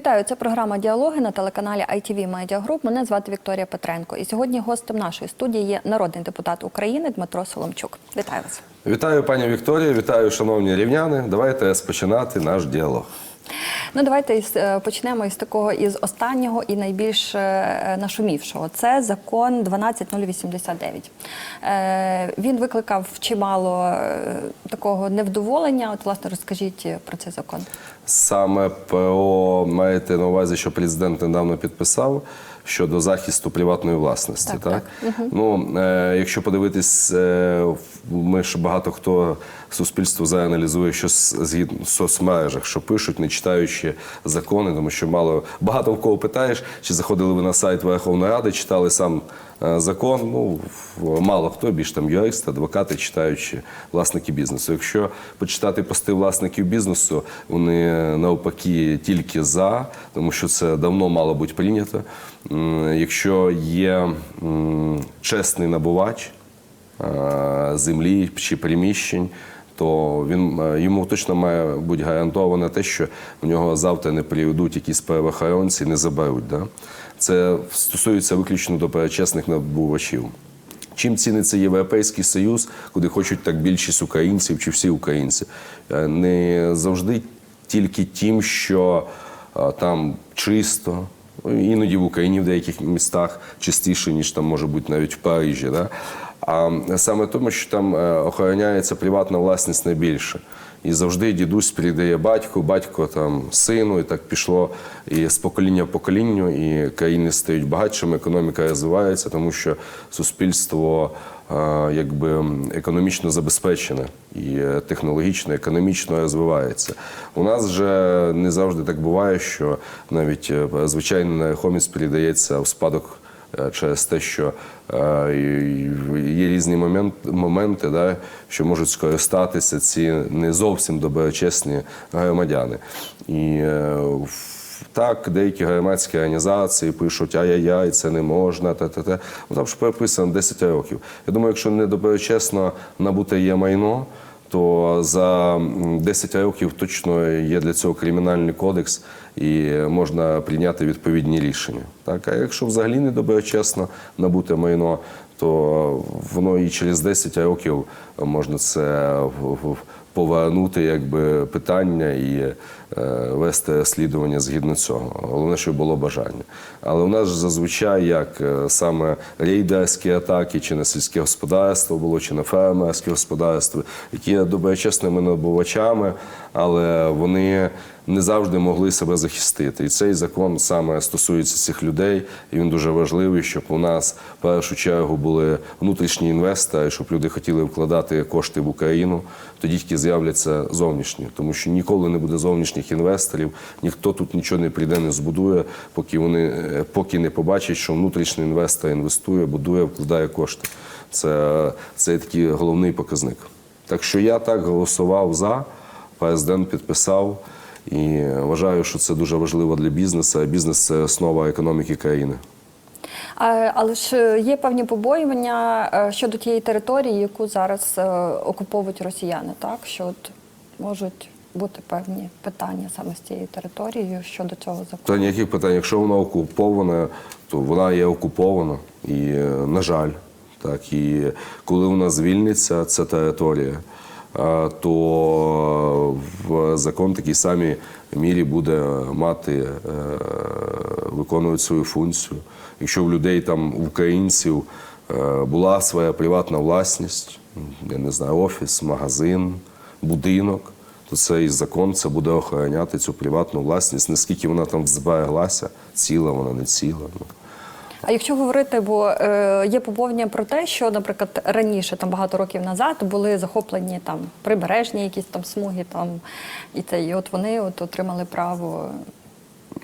Вітаю, це програма Діалоги на телеканалі ITV Media Group. Мене звати Вікторія Петренко. І сьогодні гостем нашої студії є народний депутат України Дмитро Соломчук. Вітаю вас. Вітаю, пані Вікторія, вітаю, шановні рівняни. Давайте розпочинати наш діалог. Ну давайте із, е, почнемо із такого із останнього і найбільш е, нашумівшого. Це закон 12089. Е, Він викликав чимало е, такого невдоволення. От, власне, розкажіть про цей закон. Саме ПО маєте на увазі, що президент недавно підписав щодо захисту приватної власності. Так, Так, ну е, якщо подивитись, е, ми ж багато хто суспільство зааналізує, що згідно в соцмережах, що пишуть, не читаючи закони, тому що мало багато в кого питаєш, чи заходили ви на сайт Верховної Ради, читали сам закон. Ну мало хто більш там юристи, адвокати, читаючи власники бізнесу. Якщо почитати пости власників бізнесу, вони навпаки тільки за, тому що це давно мало бути прийнято. Якщо є чесний набувач е, землі чи приміщень. То він е, йому точно має бути гарантовано те, що в нього завтра не прийдуть якісь правоохоронці, не заберуть. Да? Це стосується виключно до перечесних набувачів. Чим ціниться Європейський Союз, куди хочуть так більшість українців чи всі українці? Е, Не завжди тільки тим, що е, там чисто, іноді в Україні в деяких містах чистіше, ніж там може бути навіть в Парижі. Да? А саме тому, що там е, охороняється приватна власність найбільше. І завжди дідусь передає батьку, батько там сину, і так пішло і з покоління в поколінню, і країни стають багатшими, економіка розвивається, тому що суспільство е, якби економічно забезпечене і е, технологічно, економічно розвивається. У нас же не завжди так буває, що навіть звичайна нерухомість передається в спадок. Е, Через те, що е, є різні момент, моменти, да, що можуть скористатися ці не зовсім доброчесні громадяни. І е, так, деякі громадські організації пишуть ай-яй-яй, це не можна, та-та-та. Там ж прописано 10 років. Я думаю, якщо недоброчесно набуте є майно, то за м, 10 років точно є для цього кримінальний кодекс і можна прийняти відповідні рішення. Так, а якщо взагалі недоброчесно набуте майно, то воно і через 10 років можна це в- повернути якби питання і е, вести розслідування згідно цього. Головне, щоб було бажання. Але у нас ж зазвичай як е, саме рейдерські атаки, чи на сільське господарство було, чи на фермерське господарство, які є доброчесними набувачами, але вони не завжди могли себе захистити. І цей закон саме стосується цих людей, і він дуже важливий, щоб у нас в першу чергу були внутрішні інвестори, щоб люди хотіли вкладати кошти в Україну. Тоді тільки з'являться зовнішні, тому що ніколи не буде зовнішніх інвесторів, ніхто тут нічого не прийде, не збудує, поки вони е, поки не побачать, що внутрішній інвестор інвестує, будує, вкладає кошти. Це, це такий головний показник. Так що я так голосував за, президент підписав. І вважаю, що це дуже важливо для бізнесу. Бізнес це основа економіки країни. Але ж е, є певні побоювання е, щодо тієї території, яку зараз е, окуповують росіяни, так що от можуть бути певні питання саме з цією територією щодо цього закону. Та ніяких питань. Якщо вона окупована, то вона є окупована. І, на жаль, так і коли вона звільниться, ця територія, то в закон такій самій мірі буде мати е, виконувати свою функцію. Якщо в людей там, українців, е, була своя приватна власність, я не знаю, офіс, магазин, будинок, то цей закон це буде охороняти цю приватну власність, наскільки вона там збереглася, ціла вона, не ціла. А якщо говорити, бо е, є побоювання про те, що, наприклад, раніше, там багато років назад, були захоплені там прибережні якісь там смуги, там і це, і от вони от отримали право.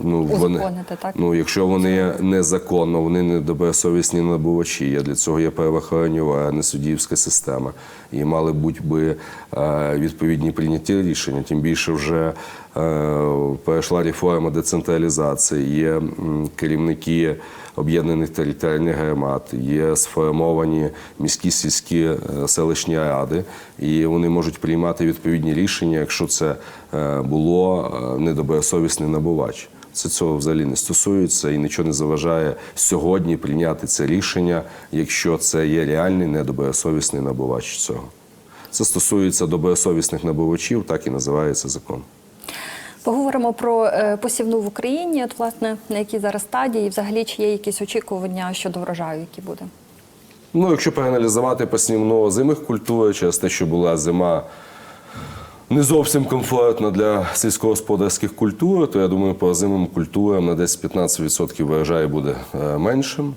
Ну, вони, так? ну, якщо вони незаконно, вони не добросовісні набувачі. Я для цього є правоохоронні органи, суддівська система. І мали бути би е, відповідні прийняті рішення. Тим більше вже е, перейшла реформа децентралізації, є керівники об'єднаних територіальних громад, є сформовані міські сільські е, селищні ради, і вони можуть приймати відповідні рішення, якщо це е, було недобросовісний набувач. Це цього взагалі не стосується і нічого не заважає сьогодні прийняти це рішення, якщо це є реальний недобросовісний набувач цього. Це стосується добросовісних набувачів, так і називається закон. Поговоримо про е, посівну в Україні. От власне на якій зараз стадії, і взагалі чи є якісь очікування щодо врожаю, який буде? Ну, якщо проаналізувати посівну зимих культур, через те, що була зима не зовсім комфортна для сільськогосподарських культур, то я думаю, по зимовим культурам на десь 15% врожай буде е, меншим.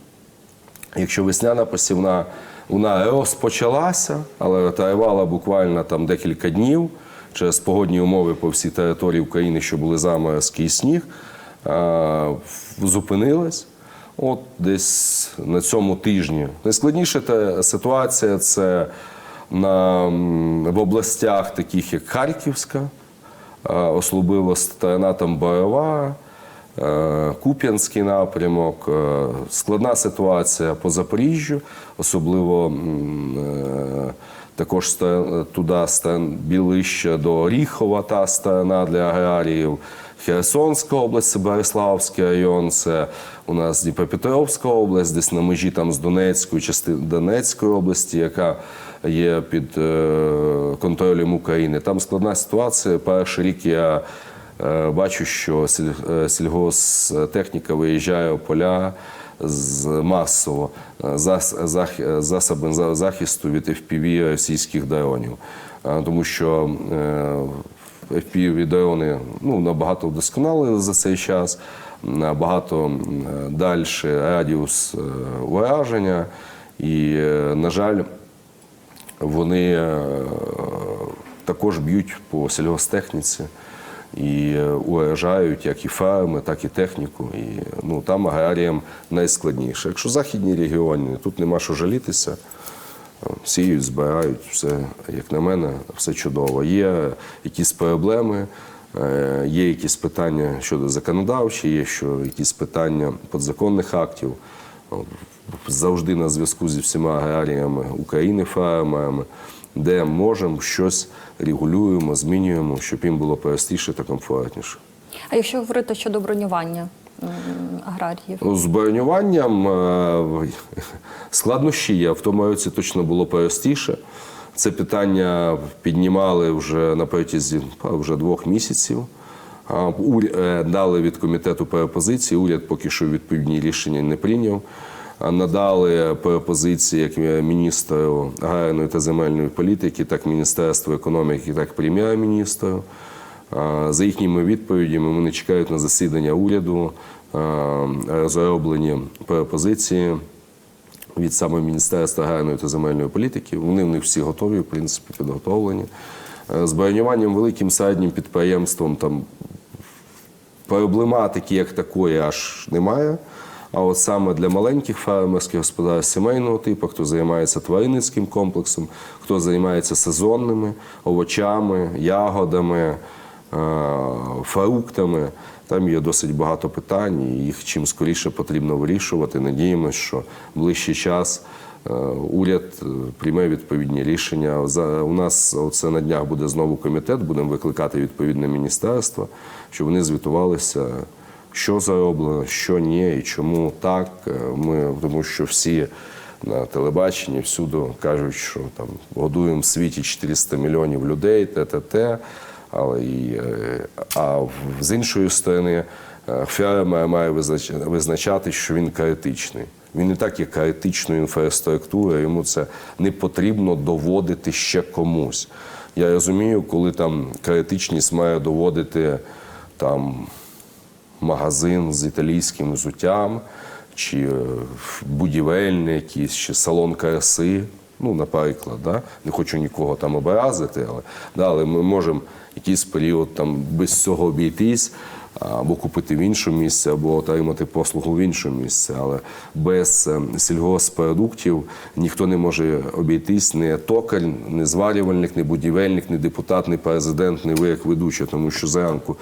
Якщо весняна посівна, вона розпочалася, але тривала буквально там декілька днів через погодні умови по всій території України, що були заморозки і сніг, зупинилась. От десь на цьому тижні. Найскладніша та ситуація це на, в областях, таких як Харківська, особливо сторона там Бойова, е, Куп'янський напрямок. е, Складна ситуація по Запоріжжю, особливо е, також туди стан- білище до Оріхова, та сторона для аграріїв. Херсонська область, Береславський район, це у нас Дніпропетровська область, десь на межі там з Донецькою, частини Донецької області, яка є під е, контролем України. Там складна ситуація. Перший рік я е, бачу, що е, сільгостехніка виїжджає в поля з масово е, зах- засоби захисту від FPV російських дронів. Е, Тому що е, FPV дрони ну, набагато вдосконалили за цей час, набагато далі радіус е, ураження. І, е, на жаль, вони е, також б'ють по сільгостехніці і е, уражають як і ферми, так і техніку. І ну, там аграріям найскладніше. Якщо західні регіони, тут нема що жалітися. Е, Сіють, збирають, все, як на мене, все чудово. Є якісь проблеми, е, є якісь питання щодо законодавчі, є що якісь питання підзаконних актів. Завжди на зв'язку зі всіма аграріями України, фермерами, де можемо щось регулюємо, змінюємо, щоб їм було простіше та комфортніше. А якщо говорити щодо бронювання аграріїв? Ну, З бронюванням е, складнощі є. В тому році точно було простіше. Це питання піднімали вже на протязі вже двох місяців. Е, Дали від комітету пропозиції. Уряд поки що відповідні рішення не прийняв. Надали пропозиції як міністру аграрної та земельної політики, так Міністерству економіки, так прем'єр-міністру. За їхніми відповідями вони чекають на засідання уряду, розроблені пропозиції від саме Міністерства аграрної та земельної політики. Вони в них всі готові, в принципі, підготовлені. З бронюванням великим середнім підприємством там проблематики як такої аж немає. А от саме для маленьких фермерських господарств сімейного типу, хто займається тваринницьким комплексом, хто займається сезонними овочами, ягодами, е, фруктами, там є досить багато питань, і їх чим скоріше потрібно вирішувати. Надіємося, що ближчий час е, уряд е, прийме відповідні рішення. У нас оце на днях буде знову комітет, будемо викликати відповідне міністерство, щоб вони звітувалися що зароблено, що ні, і чому так. Е, Ми тому, що всі на телебаченні всюди кажуть, що там годуємо в світі 400 мільйонів людей, те, те, те. Але і, е, а з іншої сторони, е, фермер має визначати, що він критичний. Він не так є критичною інфраструктурою, йому це не потрібно доводити ще комусь. Я розумію, коли там критичність має доводити там магазин з італійським взуттям, чи е, будівельний якийсь, чи салон краси. Ну, наприклад, да? не хочу нікого там образити, але, да, але ми можемо якийсь період там без цього обійтись, або купити в іншому місці, або отримати послугу в іншому місці. Але без е, сільгоспродуктів ніхто не може обійтись не токаль, не зварювальник, не будівельник, не депутат, не президент, не ви як ведуча, тому що зранку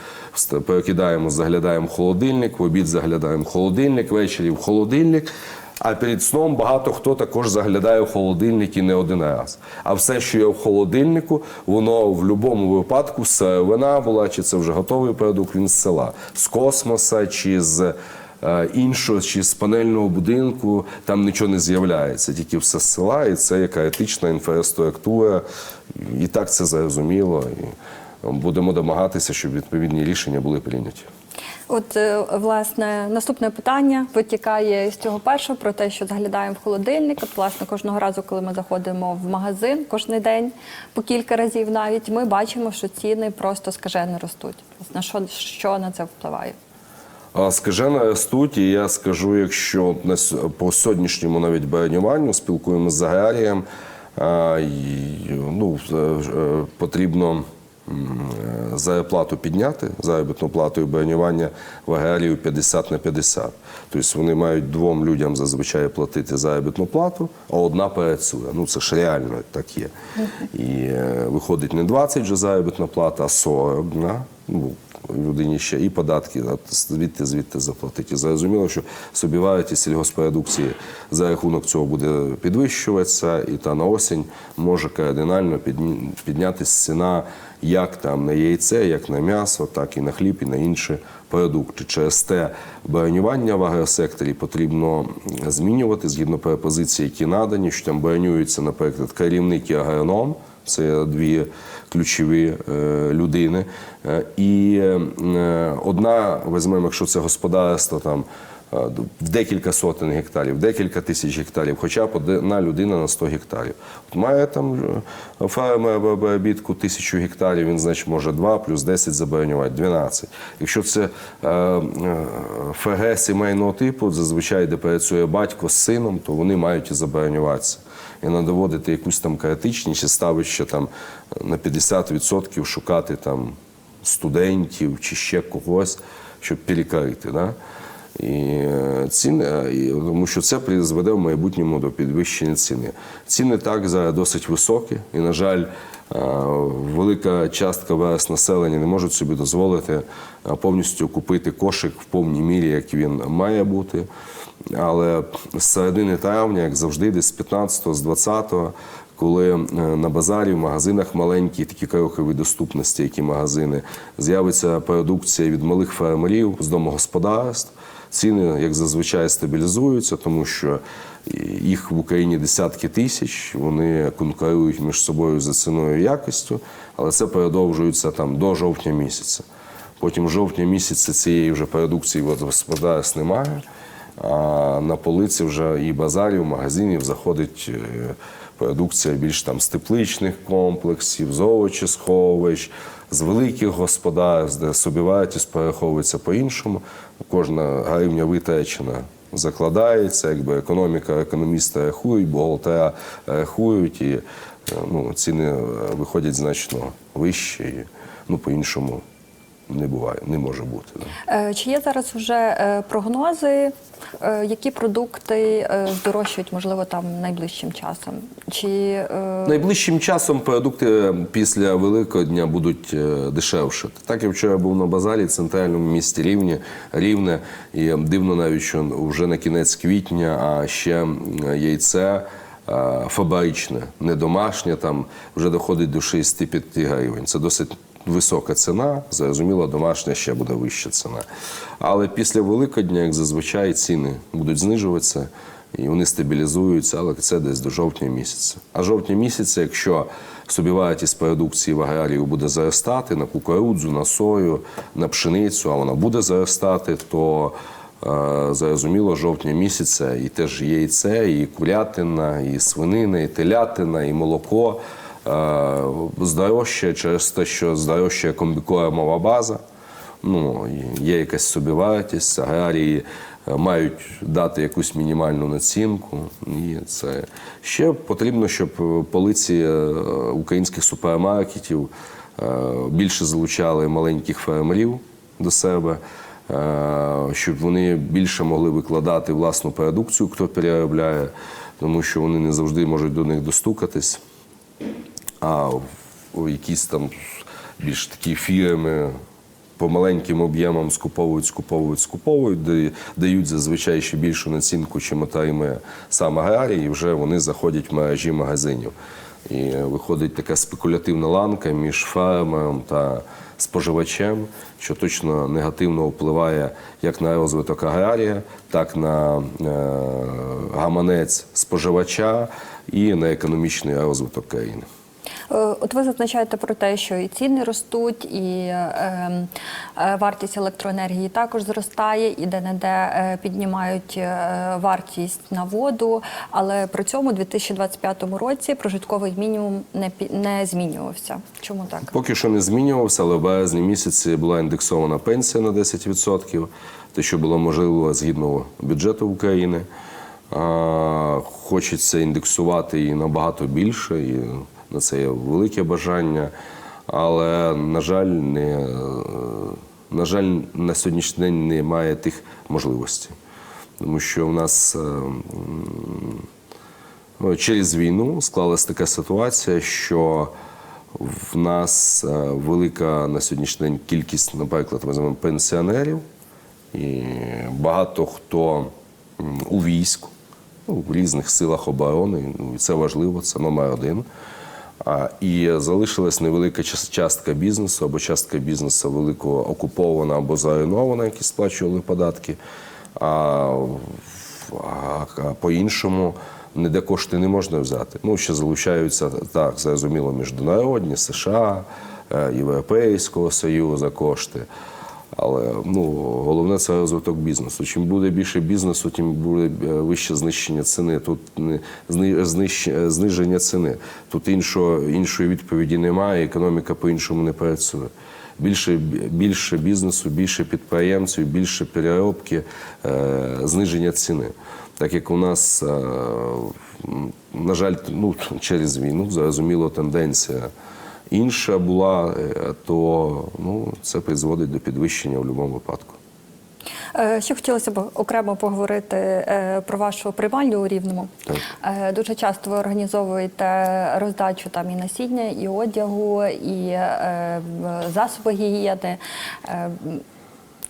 перекидаємо, заглядаємо в холодильник, в обід заглядаємо в холодильник, ввечері в холодильник. А перед сном багато хто також заглядає в холодильник і не один раз. А все, що є в холодильнику, воно в будь-якому випадку сировина була, чи це вже готовий продукт, він з села, з космоса, чи з е, іншого, чи з панельного будинку, там нічого не з'являється, тільки все з села, і це яка етична інфраструктура. І так це зрозуміло. І будемо домагатися, щоб відповідні рішення були прийняті. От, е, власне, наступне питання витікає з цього першого про те, що заглядаємо в холодильник. От, власне, кожного разу, коли ми заходимо в магазин, кожен день, по кілька разів навіть, ми бачимо, що ціни просто скажено ростуть. На що, що на це впливає? А, Скажено ростуть, і я скажу, якщо по сьогоднішньому навіть бронюванню спілкуємося з аграрієм, ну, е, е, потрібно е, зарплату підняти, заробітну плату і бронювання в аграрію 50 на 50. Тобто вони мають двом людям зазвичай платити заробітну плату, а одна працює. Ну це ж реально так є. І е, виходить не 20 вже заробітна плата, а 40. Да? Ну, людині ще і податки звідти звідти заплатити. Зрозуміло, що собівартість сільгоспродукції за рахунок цього буде підвищуватися, і та на осінь може кардинально піднятися ціна як там на яйце, як на м'ясо, так і на хліб, і на інші продукти. Через те бронювання в агросекторі потрібно змінювати згідно пропозицій, які надані, що там бронюються, наприклад, керівник і агроном. Це дві ключові е, людини. Е, І е, одна, візьмемо, якщо це господарство там в декілька сотень гектарів, декілька тисяч гектарів, хоча б одна людина на 100 гектарів. От має там е, фермер обробітку тисячу гектарів, він, значить, може 2 плюс 10 забронювати, 12. Якщо це е, е, ФГ сімейного типу, зазвичай, де працює батько з сином, то вони мають і забронюватися і надоводити якусь там критичність і ставище там на 50% шукати там студентів чи ще когось, щоб перекрити. Да? І е, ціни, е, тому що це призведе в майбутньому до підвищення ціни. Ціни так зараз досить високі, і, на жаль, е, велика частка ВС населення не можуть собі дозволити повністю купити кошик в повній мірі, як він має бути. Але з середини травня, як завжди, десь з 15-го, з 20-го, коли на базарі, в магазинах маленькі, такі крохові доступності, які магазини, з'явиться продукція від малих фермерів з домогосподарств. Ціни, як зазвичай, стабілізуються, тому що їх в Україні десятки тисяч, вони конкурують між собою за ціною і якістю, але це продовжується там до жовтня місяця. Потім жовтня місяця цієї вже продукції господарств немає. А на полиці вже і базарів, магазинів заходить е, продукція більш там з тепличних комплексів, з овочесховищ, з великих господарств, де собівартість перераховується по-іншому. Кожна гривня витрачена закладається, якби економіка, економісти рахують, бухгалтера рахують, і е, ну, ціни е, виходять значно вищі, ну, по-іншому не буває, не може бути. Е, Чи є зараз вже е, прогнози, е, які продукти здорожчають, можливо, там найближчим часом? Чи Найближчим часом продукти після Великого дня будуть е. Так я вчора був на базарі в центральному місті Рівні, Рівне, і дивно навіть, що вже на кінець квітня, а ще яйце фабричне, не домашнє, там вже доходить до 65 гривень. Це досить висока ціна, зрозуміло, домашня ще буде вища ціна. Але після Великодня, як зазвичай, ціни будуть знижуватися і вони стабілізуються, але це десь до жовтня місяця. А жовтня місяця, якщо собівартість продукції в аграрію буде зростати на кукурудзу, на сою, на пшеницю, а вона буде зростати, то е, зрозуміло, жовтня місяця і теж є яйце, і курятина, і свинина, і телятина, і молоко здорожчає через те, що здорожчає комбікормова база. Ну, є якась собівартість, аграрії е, мають дати якусь мінімальну націнку. І це ще потрібно, щоб е, полиці е, українських супермаркетів е, більше залучали маленьких фермерів до себе, е, щоб вони більше могли викладати власну продукцію, хто переробляє, тому що вони не завжди можуть до них достукатись. А в- якісь там більш такі фірми по маленьким об'ємам скуповують, скуповують, скуповують, да- дають зазвичай ще більшу націнку, чим отримує сам аграрій, і вже вони заходять в мережі магазинів. І виходить така спекулятивна ланка між фермером та споживачем, що точно негативно впливає як на розвиток аграрія, так на е, гаманець споживача і на економічний розвиток країни. Е, От ви зазначаєте про те, що і ціни ростуть, і е, е, вартість електроенергії також зростає, і де-не-де піднімають вартість на воду. Але при цьому у 2025 році прожитковий мінімум не, не змінювався. Чому так? Поки що не змінювався, але в березні місяці була індексована пенсія на 10%, те, що було можливо згідно бюджету України. Хочеться індексувати її набагато більше, і на це є велике бажання. Але, на жаль, не, е, на жаль, на сьогоднішній день немає тих можливостей. Тому що в нас е, Ну, Через війну склалася така ситуація, що в нас е, велика на сьогоднішній день кількість, наприклад, візьмемо пенсіонерів, і багато хто у війську, ну, в різних силах оборони, ну, і це важливо, це номер один. І залишилась невелика частка бізнесу або частка бізнесу великого окупована або зруйнована, які сплачували податки. А по-іншому ніде кошти не можна взяти. Ну, ще залучаються так, зрозуміло, міжнародні, США, е, Європейського Союзу кошти. Але ну, головне це розвиток бізнесу. Чим буде більше бізнесу, тим буде е, вище знищення ціни. Тут не е, зниження ціни. Тут іншого, іншої відповіді немає, економіка по-іншому не працює. Більше, більше бізнесу, більше підприємців, більше переробки, е, зниження ціни. Так як у нас, е, на жаль, ну, через війну, зрозуміло, тенденція інша була, е, то ну, це призводить до підвищення в будь-якому випадку. Е, Ще хотілося б окремо поговорити е, про вашу приймальню у Рівному. Так. Дуже часто ви організовуєте роздачу там і насіння, і одягу, і засоби гігієни.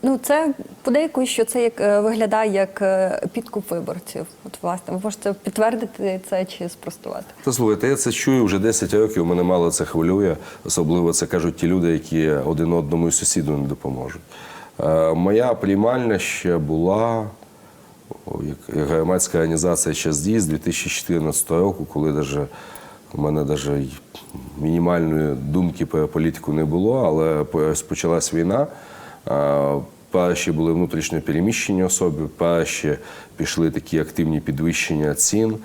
Ну, це подейкують, що це як е, виглядає як е, підкуп виборців. От власне, ви можете підтвердити це чи спростувати? Та слухайте, я це чую вже 10 років, мене мало це хвилює. Особливо це кажуть ті люди, які один одному і сусіду не допоможуть. Е, моя приймальня ще була як, громадська організація «Час дій» з 2014 року, коли даже, у мене навіть мінімальної думки про політику не було, але по- почалась війна. Перші були внутрішньо переміщені особи, перші пішли такі активні підвищення цін.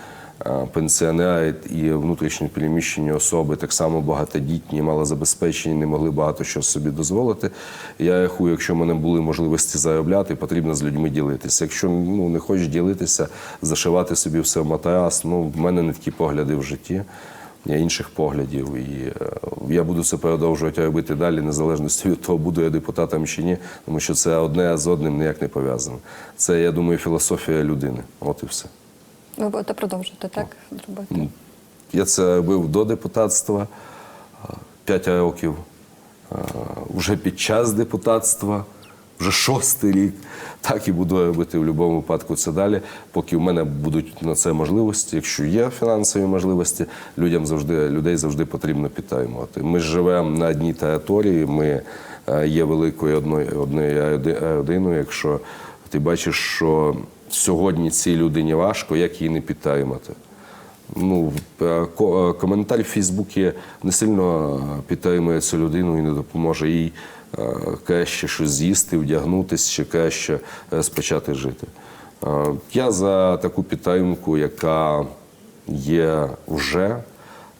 Пенсіонери і внутрішньо переміщені особи, так само багатодітні, малозабезпечені, не могли багато що собі дозволити. Я рахую, якщо в мене були можливості заробляти, потрібно з людьми ділитися. Якщо ну, не хочеш ділитися, зашивати собі все в матрас, ну, в мене не такі погляди в житті. Інших поглядів, і е, я буду це продовжувати робити далі, незалежно від того, буду я депутатом чи ні, тому що це одне з одним ніяк не пов'язано. Це, я думаю, філософія людини. От і все. Ви будете продовжувати так робити? Я це робив до депутатства 5 років, е, вже під час депутатства, вже шостий рік. Так і буду робити в будь-якому випадку це далі, поки в мене будуть на це можливості. Якщо є фінансові можливості, людям завжди людей завжди потрібно підтримувати. Ми живемо на одній території, ми е, є великою одною одною роди- родиною. Якщо ти бачиш, що сьогодні цій людині важко, як її не підтримати? Ну, е, е, коментар в Фейсбуці не сильно підтримує цю людину і не допоможе їй краще щось з'їсти, вдягнутися чи краще розпочати жити. Е, Я за таку підтримку, яка є вже,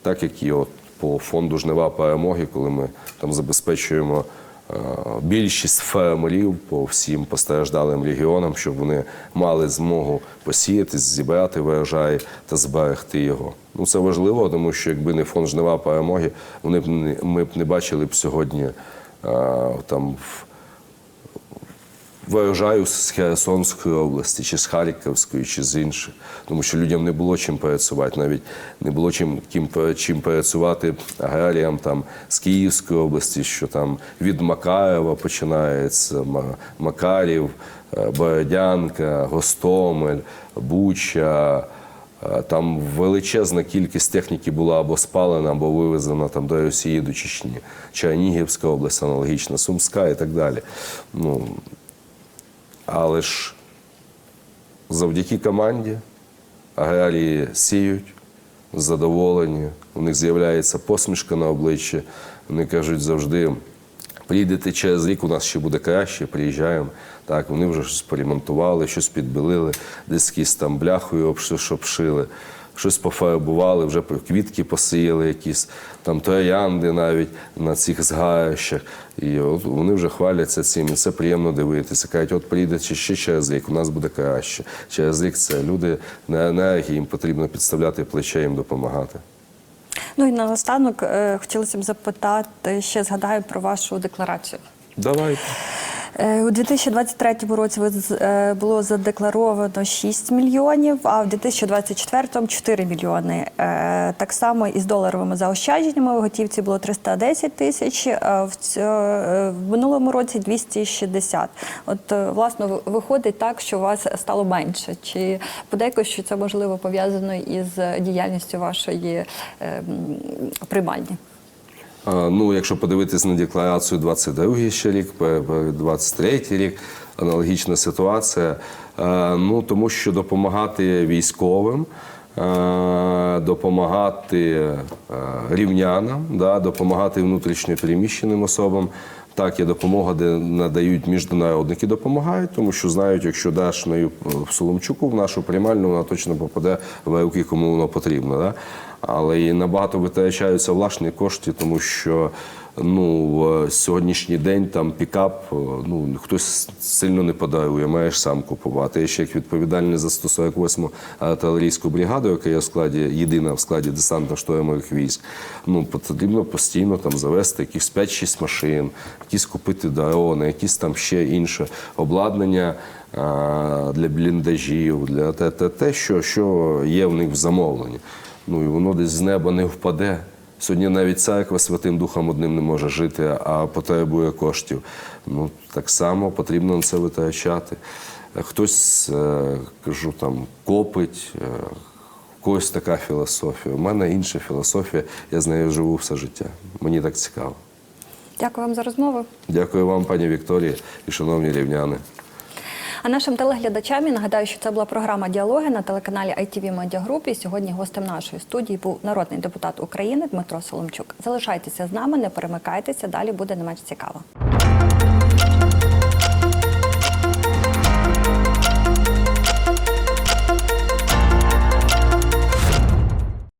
так як і от по фонду Жнива перемоги, коли ми там забезпечуємо е, більшість фермерів по всім постраждалим регіонам, щоб вони мали змогу посіяти, зібрати врожай та зберегти його. Ну це важливо, тому що якби не фонд Жнива перемоги, вони б ми б не бачили б сьогодні е, там виїжджаю з Херсонської області, чи з Харківської, чи з інших. Тому що людям не було чим працювати, навіть не було чим, ким, чим працювати аграріям там, з Київської області, що там від Макаєва починається, Макарів, е, Бородянка, Гостомель, Буча. Е, Там величезна кількість техніки була або спалена, або вивезена там до Росії, до Чечні. Чернігівська область аналогічна, Сумська і так далі. Ну, але ж завдяки команді аграрії сіють, задоволені, у них з'являється посмішка на обличчі. Вони кажуть завжди. Приїдете через рік, у нас ще буде краще, приїжджаємо. Так, вони вже щось поремонтували, щось підбілили, десь якісь там бляхою обш- обшили, щось пофарбували, вже квітки посіяли, якісь там троянди навіть на цих згарищах. І от вони вже хваляться цим, і це приємно дивитися. Кажуть, от приїдете ще через рік, у нас буде краще. Через рік це люди на енергії, їм потрібно підставляти плече, їм допомагати. Ну і наостанок е, хотілося б запитати, ще згадаю про вашу декларацію. Давайте. Е, У 2023 році е, було задекларовано 6 мільйонів, а в 2024 – 4 мільйони. Е, Так само і з доларовими заощадженнями в готівці було 310 тисяч, а в минулому році 260. От, власне, виходить так, що у вас стало менше. Чи подейкують, що це можливо пов'язано із діяльністю вашої е, приймальні? Ну, якщо подивитись на декларацію 22 ще рік, 23 рік, аналогічна ситуація. Е, Ну, тому що допомагати військовим, допомагати е, рівнянам, допомагати внутрішньо переміщеним особам. Так, є допомога, де надають міжнародники, допомагають, тому що знають, якщо даш нею в Соломчуку в нашу приймальну, вона точно попаде в руки, кому воно потрібно. Да? Але і набагато витрачаються власні кошти, тому що ну, сьогоднішній день там пікап ну, хтось сильно не подарує, маєш сам купувати. Я ще як відповідальний за 148-му артилерійську бригаду, яка є в складі, єдина в складі десантно-штурмових військ, ну, потрібно постійно там завести якісь 5-6 машин, якісь купити дрони, якісь там ще інше обладнання а, для бліндажів, для те, те, те що, що є в них в замовленні. Ну і воно десь з неба не впаде. Сьогодні навіть церква Святим Духом одним не може жити, а потребує коштів. Ну так само потрібно на це витрачати. Хтось, е, кажу, там копить, е, когось така філософія. У мене інша філософія, я з нею живу все життя. Мені так цікаво. Дякую вам за розмову. Дякую вам, пані Вікторії і шановні рівняни. А нашим телеглядачам я нагадаю, що це була програма Діалоги на телеканалі ITV Media Group. І сьогодні гостем нашої студії був народний депутат України Дмитро Соломчук. Залишайтеся з нами, не перемикайтеся. Далі буде не менш цікаво.